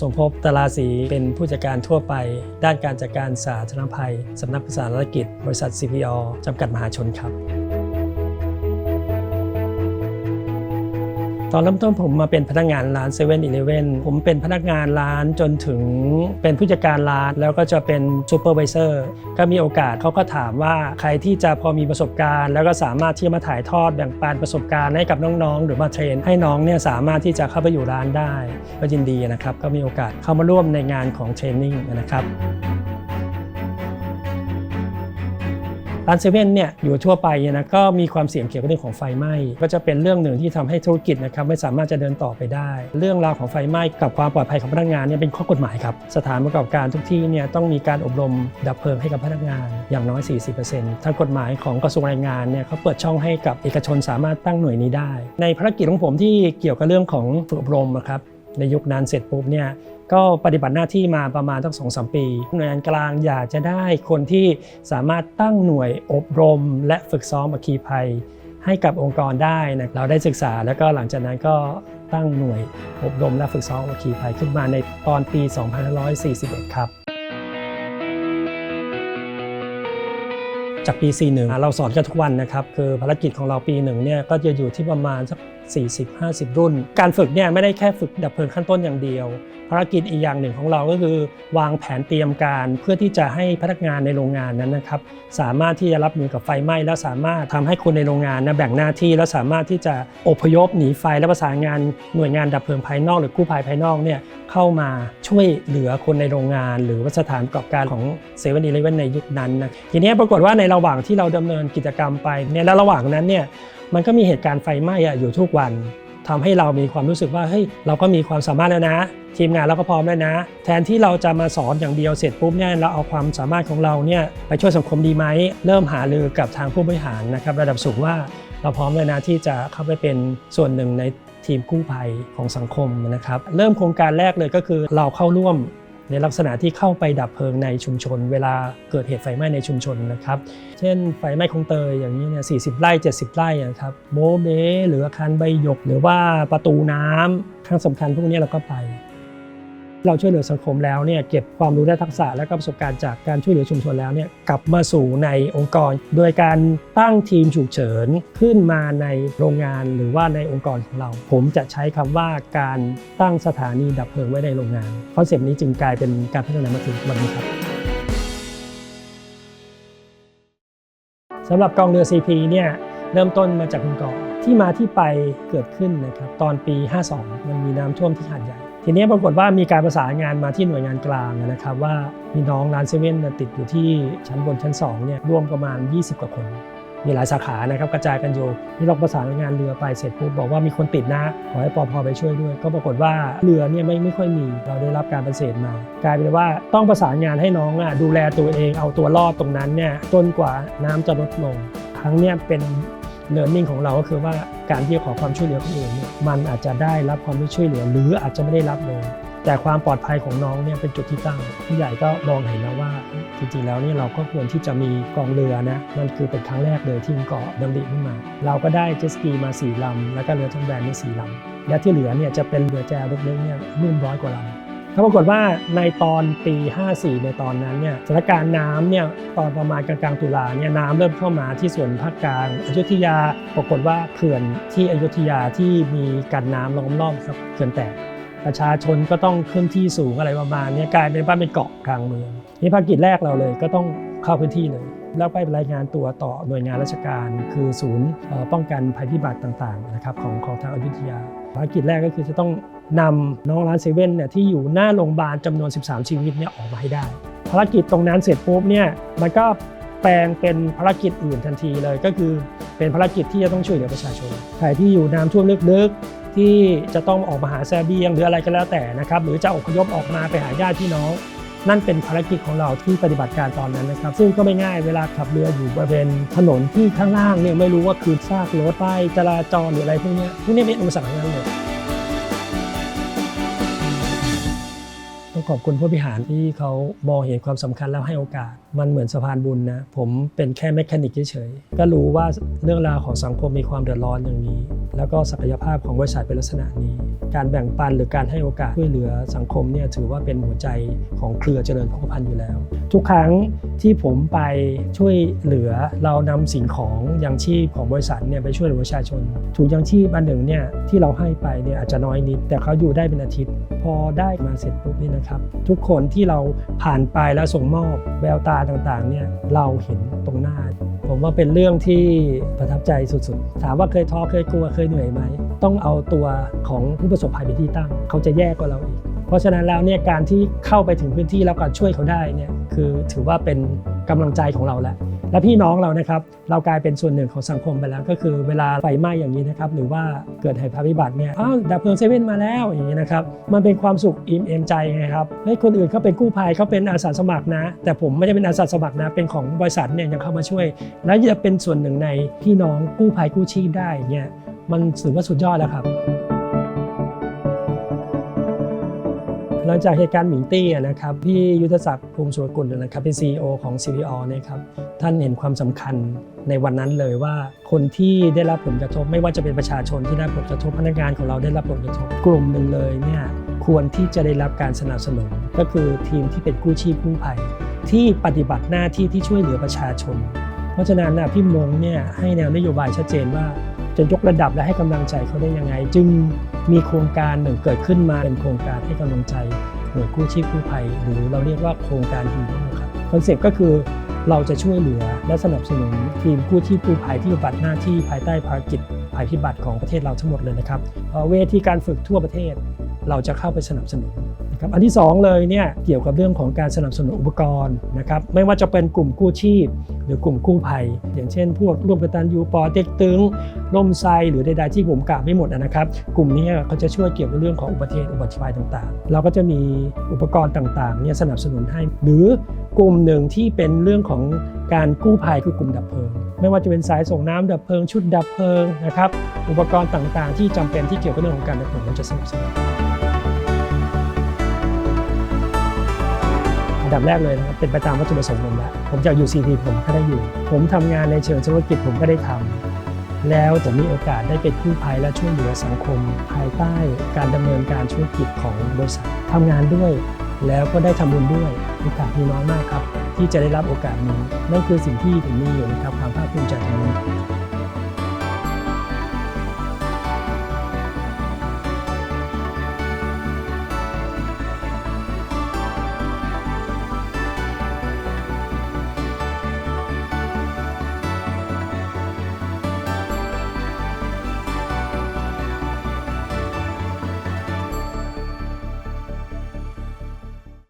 สมภพตราศรีเป็นผู้จัดการทั่วไป ด้านการจัดการสาธารณภัยสำนักประสานธุรกิจ บริษัท CPO จำกัดมหาชนครับ ตอนเริ่มต้นผมมาเป็นพนักงานร้าน7 e เ e ่ e อผมเป็นพนักงานร้านจนถึงเป็นผู้จัดการร้านแล้วก็จะเป็นซูเปอร์วิเซอร์ก็มีโอกาสเขาก็ถามว่าใครที่จะพอมีประสบการณ์ แล้วก็สามารถที่จะมาถ่ายทอดแบ่งปันประสบการณ์ให้กับน้องๆ หรือมาเทรน ให้น้องเนี่ยสามารถที่จะเข้าไปอยู่ร้านได้ ก็ยินดีนะครับ ก็มีโอกาสเข้ามาร่วมในงานของเทรนนิ่งนะครับ ร้านเซเว่นเนี่ยอยู่ทั่วไปนะก็มีความเสี่ยงเกี่ยวกับเรื่องของไฟไหม้ก็จะเป็นเรื่องหนึ่งที่ทำให้ธุรกิจนะครับไม่สามารถจะเดินต่อไปได้ เรื่องราวของไฟไหม้กับความปลอดภัยของพนักงานเนี่ยเป็นข้อกฎหมายครับสถานประกอบการทุกที่เนี่ยต้องมีการอบรมดับเพลิงให้กับพนักงานอย่างน้อย 40%ทางกฎหมายของกระทรวงแรงงานเนี่ยเขาเปิดช่องให้กับเอกชนสามารถตั้งหน่วยนี้ได้ ในภารกิจของผมที่เกี่ยวกับเรื่องของฝึกอบรมนะครับ ในยุคนั้นเสร็จปุ๊บเนี่ยก็ปฏิบัติหน้าที่มาประมาณตั้งสองสปี หน่วยงานกลางอยากจะได้คนที่สามารถตั้งหน่วยอบรม และฝึกซ้อมอัคคีภัย ให้กับองค์กรได้นะเราได้ศึกษาแล้วก็หลังจากนั้นก็ตั้งหน่วยอบรมและฝึกซ้อมอัคคีภัยขึ้นมาในตอนปี 2541 ครับจากปี 41 เราสอนกันทุกวันนะครับ คือภารกิจของเราปีหนึ่งเนี่ยก็จะอยู่ที่ประมาณสัก 40-50 รุ่น การฝึกเนี่ยไม่ได้แค่ฝึกดับเพลิงขั้นต้นอย่างเดียว ภารกิจอีกอย่างหนึ่งของเราก็คือ วางแผนเตรียมการเพื่อที่จะให้พนักงานในโรงงานนั้นนะครับสามารถที่จะรับมือกับไฟไหม้และสามารถทำให้คนในโรงงานนะแบ่งหน้าที่และสามารถที่จะอพยพหนีไฟและประสานงานหน่วยงานดับเพลิงภายนอก หรือกู้ภัยภายนอกเนี่ยเข้ามาช่วยเหลือคนในโรงงาน หรือว่าสถานประกอบการของเซเว่นอีเลฟเว่นในยุคนั้นนะทีนี้ปรากฏว่าในระหว่างที่เราดำเนินกิจกรรมไปเนี่ยและระหว่างนั้นเนี่ย มันก็มีเหตุการณ์ไฟไหม้อยู่ทุกวันทำให้เรามีความรู้สึกว่าเฮ้ยเราก็มีความสามารถแล้วนะ ทีมงานเราก็พร้อมแล้วนะ แทนที่เราจะมาสอนอย่างเดียวเสร็จปุ๊บเนี่ยเราเอาความสามารถของเราเนี่ยไปช่วยสังคมดีไหมเริ่มหารือกับทางผู้บริหารนะครับระดับสูงว่าเราพร้อมเลยนะที่จะเข้าไปเป็นส่วนหนึ่งในทีมกู้ภัยของสังคมนะครับ เริ่มโครงการแรกเลยก็คือเราเข้าร่วม ในลักษณะที่เข้าไปดับเพลิงในชุมชน เวลาเกิดเหตุไฟไหม้ในชุมชนนะครับ เช่นไฟไหม้คลองเตยอย่างนี้เนี่ย40ไร่ 70 ไร่นะครับโมเบหรืออาคารใบหยก หรือว่าประตูน้ำครั้งสำคัญพวกนี้เราก็ไป เราช่วยเหลือสังคมแล้วเนี่ยเก็บความรู้และทักษะและก็ประสบการณ์จากการช่วยเหลือชุมชนแล้วเนี่ยกลับมาสู่ในองค์กร โดยการตั้งทีมฉุกเฉินขึ้นมาในโรงงานหรือว่าในองค์กรของเรา ผมจะใช้คำว่าการตั้งสถานีดับเพลิงไว้ในโรงงานคอนเซปต์นี้จึงกลายเป็นการพัฒนามาถึงวันนี้ครับสำหรับกองเรือ CP เนี่ยเริ่มต้นมาจากคุณกอที่มาที่ไปเกิดขึ้นนะครับตอนปี 52 มันมีน้ำท่วมที่หาดใหญ่ ทีนี้ปรากฏว่ามีการประสานงานมาที่หน่วยงานกลางนะครับ ว่ามีน้องร้านเซเว่นติดอยู่ที่ชั้นบนชั้น2เนี่ยร่วมประมาณ 20 กว่าคน มีหลายสาขานะครับกระจายกันอยู่นี่เราประสานงานเรือไปเสร็จปุ๊บบอกว่ามีคนติดนะขอให้ปอพอไปช่วยด้วย ก็ปรากฏว่าเรือเนี่ยไม่ไม่ค่อยมีเราได้รับการปฏิเสธมา กลายเป็นว่าต้องประสานงานให้น้องอะดูแลตัวเองเอาตัวรอดตรงนั้นเนี่ยจนกว่าน้ำจะลดลงครั้งเนี้ยเป็น เนิร์นิ่งของเราก็คือว่าการที่ขอความช่วยเหลือคนอื่นเนี่ยมันอาจจะได้รับความช่วยเหลือ หรืออาจจะไม่ได้รับเลย แต่ความปลอดภัยของน้องเนี่ยเป็นจุดที่ตั้งผู้ใหญ่ก็มองเห็นแล้วว่า จริงๆแล้วเนี่ยเราก็ควรที่จะมีกองเรือนะนั่นคือเป็นครั้งแรกเลยที่เกาะดำริขึ้นมา เราก็ได้เจสกีมาสี่ลำแล้วก็เรือทั้งแบรนด์นี่สี่ลำและที่เหลือเนี่ยจะเป็นเรือแจวเล็กๆเนี่ยรุ่นร้อยกว่าลำ ก็ปรากฏว่าในตอนปี 54 ในตอนนั้นเนี่ยสถานการณ์น้ำเนี่ยตอนประมาณกลางๆตุลาเนี่ยน้ำเริ่มเข้ามาที่ส่วนภาคกลางอยุธยา ปรากฏว่าเขื่อนที่อยุธยาที่มีกันน้ำล้อมรอบครับเขื่อนแตกประชาชนก็ต้องขึ้นที่สูงอะไรประมาณนี้กลายเป็นบ้านเป็นเกาะกลางเมืองนี่ภารกิจแรกเราเลยก็ต้องเข้าพื้นที่เลยแล้วไปรายงานตัวต่อหน่วยงานราชการ คือศูนย์ป้องกันภัยพิบัติต่างๆนะครับของของทางอยุธยาภารกิจแรกก็คือจะต้อง นำน้องร้านเซเว่นเนี่ยที่อยู่หน้าโรงพยาบาลจำนวน 13 ชีวิตเนี่ยออกมาให้ได้ ภารกิจตรงนั้นเสร็จปุ๊บเนี่ยมันก็แปลงเป็นภารกิจอื่นทันทีเลยก็คือเป็นภารกิจที่จะต้องช่วยเหลือประชาชนใครที่อยู่น้ำท่วมลึกๆ ที่จะต้องออกมาหาแซเบียงหรืออะไรก็แล้วแต่นะครับหรือจะอพยพออกมาไปหาญาติพี่น้องนั่นเป็นภารกิจของเราที่ปฏิบัติการตอนนั้นนะครับ ซึ่งก็ไม่ง่ายเวลาขับเรืออยู่บริเวณถนนที่ข้างล่างเนี่ยไม่รู้ว่าคือซากรถป้ายจราจรหรืออะไรพวกนี้พวกนี้เป็นอุปสรรคทั้งนั้นเลย ขอบคุณผู้บริหารที่เขามองเห็นความสำคัญแล้วให้โอกาส มันเหมือนสะพานบุญนะ ผมเป็นแค่แมคานิกเฉยๆก็รู้ว่าเรื่องราวของสังคมมีความเดือดร้อนอย่างนี้ แล้วก็ศักยภาพของบริษัทเป็นลักษณะนี้ การแบ่งปันหรือการให้โอกาสช่วยเหลือสังคมเนี่ยถือว่าเป็นหัวใจของเครือเจริญพกพันธ์อยู่แล้ว ทุกครั้งที่ผมไปช่วยเหลือเรานำสิ่งของยังชีพของบริษัทเนี่ยไปช่วยเหลือประชาชนถุงยังชีพอันหนึ่งเนี่ยที่เราให้ไปเนี่ยอาจจะน้อยนิด แต่เขาอยู่ได้เป็นอาทิตย์ พอได้มาเสร็จปุ๊บนี่นะครับทุกคนที่เราผ่านไปแล้วส่งมอบแววตาต่างๆเนี่ยเราเห็นตรงหน้า ผมว่าเป็นเรื่องที่ประทับใจสุดๆ ถามว่าเคยท้อเคยกลัวเคยเหนื่อยไหม ต้องเอาตัวของผู้ประสบภัยไปที่ตั้ง เขาจะแย่กว่าเราอีก เพราะฉะนั้นแล้วเนี่ยการที่เข้าไปถึงพื้นที่แล้วก็ช่วยเขาได้เนี่ยคือถือว่าเป็นกำลังใจของเราแล้ว และพี่น้องเรานะครับเรากลายเป็นส่วนหนึ่งของสังคมไปแล้ว ก็คือเวลาไฟไหม้อย่างนี้นะครับหรือว่าเกิดเหตุภัยพิบัติเนี่ยอ้าวดับเพลิงเซเว่นมาแล้วอย่างนี้นะครับมันเป็นความสุขอิ่มเอมใจไงครับเฮ้ยคนอื่นเขาเป็นกู้ภัยเขาเป็นอาสาสมัครนะ แต่ผมไม่ได้เป็นอาสาสมัครนะเป็นของบริษัทเนี่ยยังเข้ามาช่วย และจะเป็นส่วนหนึ่งในพี่น้องกู้ภัยกู้ชีพได้เนี่ยมันถือว่าสุดยอดแล้วครับ หลังจากเหตุการณ์หมิงตี้นะครับพี่ยุทธศักดิ์ภูมิสุรกุลนะครับเป็น CEO ของ CPO เนี่ยครับท่านเห็นความสำคัญในวันนั้นเลยว่าคนที่ได้รับผลกระทบ ไม่ว่าจะเป็นประชาชนที่ได้รับผลกระทบพนักงานของเราได้รับผลกระทบกลุ่มหนึ่งเลยเนี่ยควรที่จะได้รับการสนับสนุน ก็คือทีมที่เป็นกู้ชีพกู้ภัย ที่ปฏิบัติหน้าที่ที่ช่วยเหลือประชาชน เพราะฉะนั้นนะพี่มงเนี่ยให้แนวนโยบายชัดเจนว่า จะยกระดับและให้กำลังใจเขาได้ยังไง จึงมีโครงการหนึ่งเกิดขึ้นมาเป็นโครงการให้กำลังใจหน่วยกู้ชีพกู้ภัยหรือเราเรียกว่าโครงการฮีโร่ครับคอนเซ็ปต์ก็คือเราจะช่วยเหลือและสนับสนุนทีมกู้ชีพกู้ภัยที่ปฏิบัติหน้าที่ภายใต้ภารกิจภัยพิบัติของประเทศเราทั้งหมดเลยนะครับเอ่อเวทีการฝึกทั่วประเทศ เราจะเข้าไปสนับสนุน นะครับอันที่สองเลยเนี่ยเกี่ยวกับเรื่องของการสนับสนุนอุปกรณ์นะครับไม่ว่าจะเป็นกลุ่มกู้ชีพ หรือกลุ่มกู้ภัย อย่างเช่น พวกร่วมกตันยูปอเต็กตึงล่มไซหรือใดๆที่ผมกล่าวไม่หมดนะครับ กลุ่มนี้เขาจะช่วยเกี่ยวกับเรื่องของอุบัติเหตุอุบัติภัยต่างๆ เราก็จะมีอุปกรณ์ต่างๆเนี่ยสนับสนุนให้ หรือกลุ่มหนึ่งที่เป็นเรื่องของการกู้ภัยคือกลุ่มดับเพลิง ไม่ว่าจะเป็นสายส่งน้ำดับเพลิงชุดดับเพลิงนะครับอุปกรณ์ต่างๆ ที่จำเป็นที่เกี่ยวกับเรื่องของการดับเพลิงเราจะสนับสนุน อันดับแรกเลยนะครับเป็นไปตามวัตถุประสงค์ผมแล้วผมจาก UCP ผมก็ได้อยู่ ผมทำงานในเชิงธุรกิจผมก็ได้ทำแล้วผมมีโอกาสได้เป็นกู้ภัยและช่วยเหลือสังคม ภายใต้การดำเนินการธุรกิจของบริษัททำงานด้วย แล้วก็ได้ทำบุญด้วยโอกาสมีน้อยมากครับ ที่จะได้รับโอกาสนี้นั่นคือสิ่งที่ผมมีอยู่นะครับความภาคภูมิใจตรงนี้